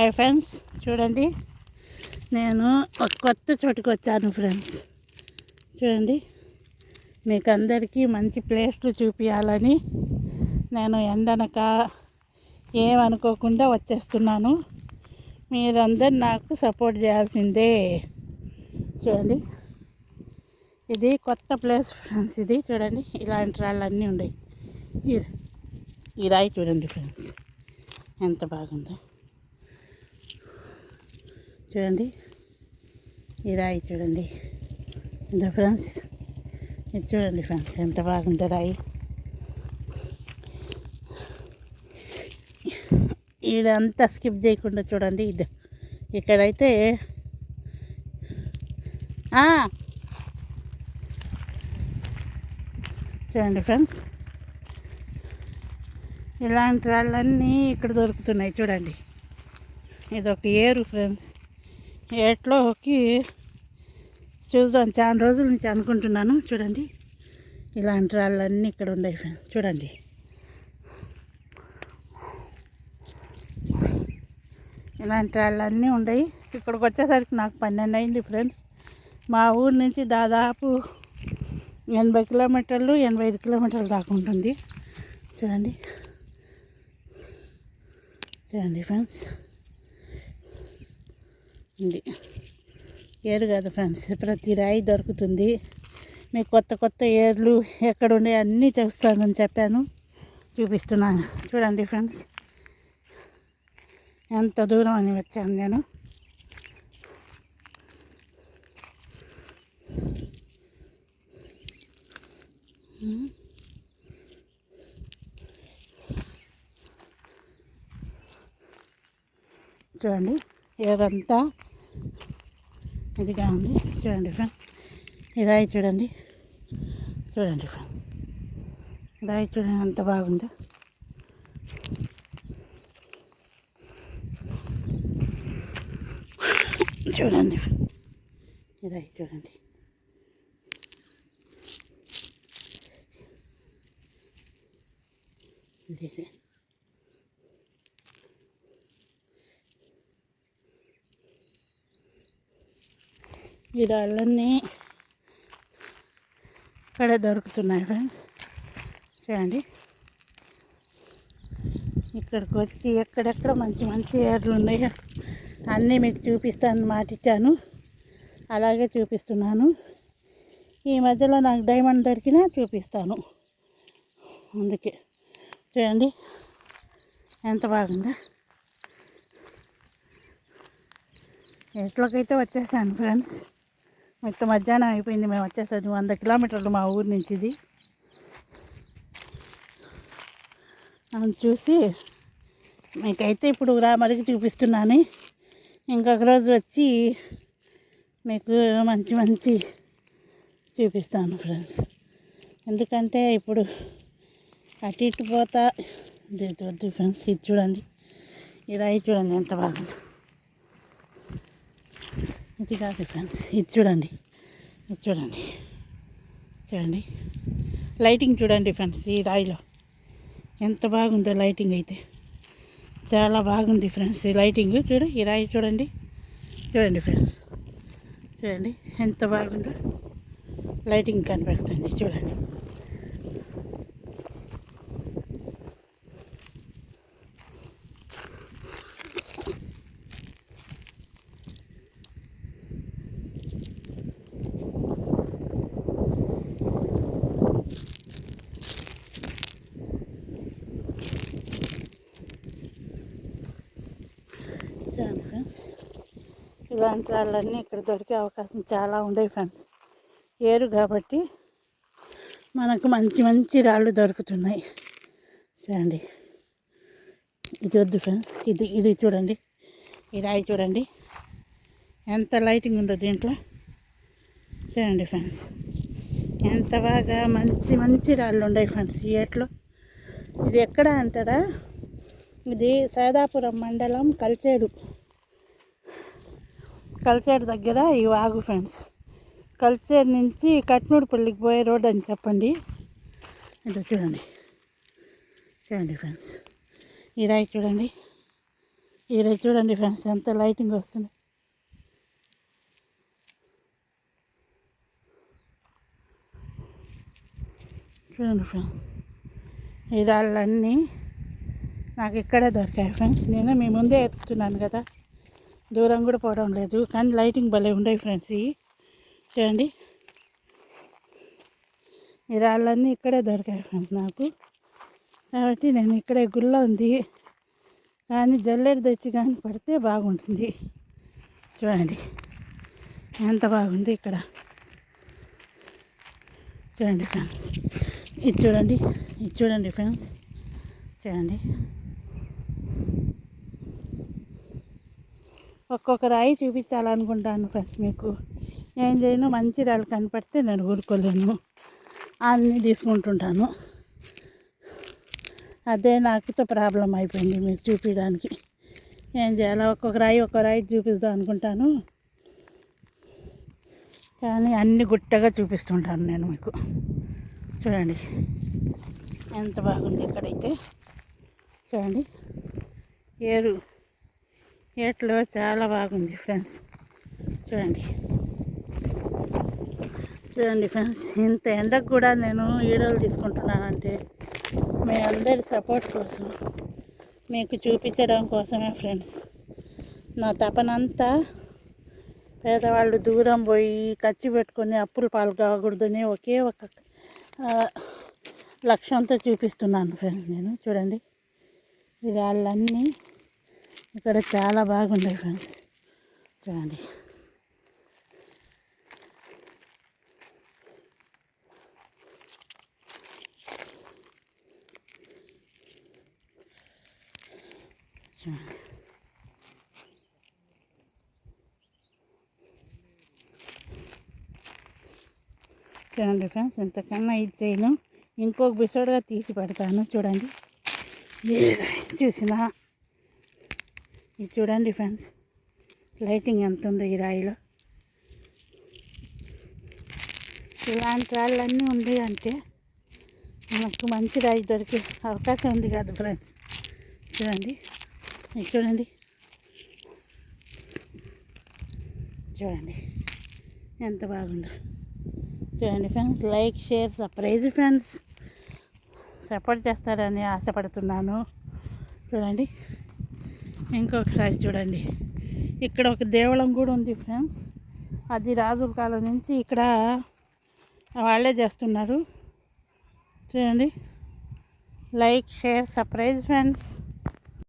Hi friends చూడండి. నేను ఒక కొత్త చోటుకు వచ్చాను ఫ్రెండ్స్. చూడండి. మీకు అందరికీ మంచి ప్లేస్లు చూపించాలని నేను ఎండనక ఏమనుకోకుండా వచ్చేస్తున్నాను. మీరందరు నాకు సపోర్ట్ చేయాల్సిందే. చూడండి. ఇది కొత్త ప్లేస్ ఫ్రెండ్స్ ఇది. చూడండి. ఇలాంటి రాళ్ళు అన్నీ ఉన్నాయి ఈ రాయి చూడండి ఫ్రెండ్స్. ఎంత బాగుందో. చూడండి. ఈ రాయి చూడండి. ఎంత ఫ్రెండ్స్ ఇది చూడండి ఫ్రెండ్స్ ఎంత బాగుందో రాయి. ఈడంతా స్కిప్ చేయకుండా చూడండి. ఇది ఇక్కడైతే చూడండి ఫ్రెండ్స్. ఇలాంటి రాళ్ళన్నీ ఇక్కడ దొరుకుతున్నాయి చూడండి. ఇది ఒక ఏరు ఫ్రెండ్స్. ఎట్లోకి చూద్దాం. చాలా రోజుల నుంచి అనుకుంటున్నాను. చూడండి. ఇలాంటి రాళ్ళన్నీ ఇక్కడ ఉన్నాయి ఫ్రెండ్స్. చూడండి. ఇలాంటి రాళ్ళన్నీ ఉన్నాయి. ఇక్కడికి వచ్చేసరికి నాకు పన్నెండు అయింది ఫ్రెండ్స్. మా ఊరు నుంచి దాదాపు ఎనభై కిలోమీటర్లు ఎనభై ఐదు కిలోమీటర్లు దాకా ఉంటుంది. చూడండి. చూడండి ఫ్రెండ్స్. ఇది ఏరు కాదు ఫ్రెండ్స్ ప్రతి రాయి దొరుకుతుంది. మీకు కొత్త కొత్త ఏర్లు ఎక్కడ ఉండే అన్నీ చూస్తానని చెప్పాను. చూపిస్తున్నాను. చూడండి ఫ్రెండ్స్ ఎంత దూరం అని వచ్చాను నేను. చూడండి ఏరంతా ఇదిగా ఉంది. చూడండి ఫ్రెండ్. ఇదాయి చూడండి. చూడండి ఫ్రెండ్. ఇదాయి చూడండి. అంత బాగుందో. చూడండి ఫ్రెండ్. చూడండి. ఇది. ఈ రాళ్ళన్నీ ఇక్కడ దొరుకుతున్నాయి ఫ్రెండ్స్. చూడండి. ఇక్కడికి వచ్చి ఎక్కడెక్కడ మంచి మంచి ఏర్లు ఉన్నాయో అన్నీ మీకు చూపిస్తాను మాటిచ్చాను. అలాగే చూపిస్తున్నాను. ఈ మధ్యలో నాకు డైమండ్ దొరికినా చూపిస్తాను. అందుకే. చూడండి. ఎంత బాగుందో? ఎట్లకైతే వచ్చేసాను ఫ్రెండ్స్. మొత్తం మధ్యాహ్నం అయిపోయింది. మేము వచ్చేసరికి వంద కిలోమీటర్లు మా ఊరి నుంచి ఇది. అవును చూసి మీకైతే ఇప్పుడు రామరికి చూపిస్తున్నాను. ఇంకొక రోజు వచ్చి మీకు మంచి మంచి చూపిస్తాను ఫ్రెండ్స్. ఎందుకంటే ఇప్పుడు అటు ఇటు పోతా. ఇది వద్దు ఫ్రెండ్స్ ఇది చూడండి. ఇది అయి చూడండి ఎంత బాగుంది. ఇది కాదు ఫ్రెండ్స్. ఇది చూడండి. ఇది చూడండి. చూడండి. లైటింగ్ చూడండి ఫ్రెండ్స్ ఈ రాయిలో. ఎంత బాగుందో లైటింగ్ అయితే. చాలా బాగుంది ఫ్రెండ్స్ ఈ లైటింగ్ చూడు ఈ రాయి చూడండి. చూడండి ఫ్రెండ్స్. చూడండి ఎంత బాగుందో లైటింగ్ కనిపిస్తుంది. చూడండి చూడండి ఫ్రెండ్స్ ఇలాంటి వాళ్ళన్నీ ఇక్కడ దొరికే అవకాశం చాలా ఉండేవి ఫ్రెండ్స్. ఏరు కాబట్టి మనకు మంచి మంచి రాళ్ళు దొరుకుతున్నాయి. చూడండి. ఇది వద్దు ఫ్రెండ్స్. ఇది ఇది చూడండి. ఈ రాయి చూడండి. ఎంత లైటింగ్ ఉందో దీంట్లో. చూడండి ఫ్రెండ్స్. ఎంత బాగా మంచి మంచి రాళ్ళు ఉన్నాయి ఫ్రెండ్స్ ఈ ఏట్లో. ఇది ఎక్కడ అంటారా? ఇది సైదాపురం మండలం కల్చేడు. కల్చేడు దగ్గర ఈ వాగు ఫ్రెండ్స్. కల్చేరు నుంచి కట్నూడిపల్లికి పోయే రోడ్ అని చెప్పండి. ఇటు చూడండి. చూడండి ఫ్రెండ్స్. ఈ రాయి చూడండి. ఈరోజు చూడండి ఫ్రెండ్స్ ఎంత లైటింగ్ వస్తుంది. చూడండి ఫ్రెండ్స్. ఈ రాళ్ళన్నీ నాకు ఇక్కడే దొరికాయి ఫ్రెండ్స్. నేను మీ ముందే ఎత్తుకున్నాను కదా. దూరం కూడా పోవడం లేదు. కానీ లైటింగ్ భలే ఉన్నాయి ఫ్రెండ్స్ ఇవి. చూడండి. ఈ రాళ్ళన్నీ ఇక్కడే దొరికాయి ఫ్రెండ్స్ నాకు. కాబట్టి నేను ఇక్కడే గుళ్ళ ఉంది. కానీ జల్లెడ తెచ్చి కానీ పడితే బాగుంటుంది. చూడండి. ఎంత బాగుంది ఇక్కడ. చూడండి ఫ్రెండ్స్. ఇది చూడండి. ఇది చూడండి ఫ్రెండ్స్. చూడండి. ఒక్కొక్క రాయి చూపించాలనుకుంటాను ఫస్ట్ మీకు. ఏం చేయను మంచి రాళ్ళు కనపడితే నేను ఊరుకోలేను. అన్నీ తీసుకుంటుంటాను. అదే నాకుతో ప్రాబ్లం అయిపోయింది మీకు చూపించడానికి. ఏం చేయాలి ఒక్కొక్క రాయి ఒక్కొక్క రాయి చూపిద్దాం అనుకుంటాను. కానీ అన్ని గుట్టగా చూపిస్తుంటాను నేను మీకు. చూడండి ఎంత బాగుంది ఇక్కడైతే. చూడండి ఏరు ఏట్లో చాలా బాగుంది ఫ్రెండ్స్. చూడండి. చూడండి ఫ్రెండ్స్ ఇంత ఎండకు కూడా నేను వీడియోలు తీసుకుంటున్నానంటే మీ అందరి సపోర్ట్ కోసం మీకు చూపించడం కోసమే ఫ్రెండ్స్. నా తపనంతా పేదవాళ్ళు దూరం పోయి ఖర్చు పెట్టుకొని అప్పులు పాలు కాకూడదని ఒకే ఒక లక్ష్యంతో చూపిస్తున్నాను ఫ్రెండ్స్ నేను. చూడండి. ఇది వాళ్ళన్నీ ఇక్కడ చాలా బాగుండే ఫ్రెండ్స్. చూడండి. చూడండి చూడండి ఫ్రెండ్స్ ఇంతకన్నా ఇది చేయను. ఇంకొక బిసోడ్గా తీసి పెడతాను. చూడండి. చూసినా. ఇది చూడండి ఫ్రెండ్స్. లైటింగ్ ఎంత ఉందో ఈ రాయిలో. ఇలాంటి రాళ్ళన్నీ ఉంది అంటే మనకు మంచి రాయి దొరికే అవకాశం ఉంది కాదు ఫ్రెండ్స్. చూడండి. ఇది చూడండి. చూడండి. ఎంత బాగుందో. చూడండి friends like share surprise friends. Support చేస్తారని ఆశపడుతున్నాను. చూడండి. ఇంకొకసారి చూడండి. ఇక్కడ ఒక దేవళం కూడా ఉంది ఫ్రెండ్స్ అది రాజుల కాలం నుంచి ఇక్కడ వాళ్ళే చేస్తున్నారు. చూడండి. Like share surprise friends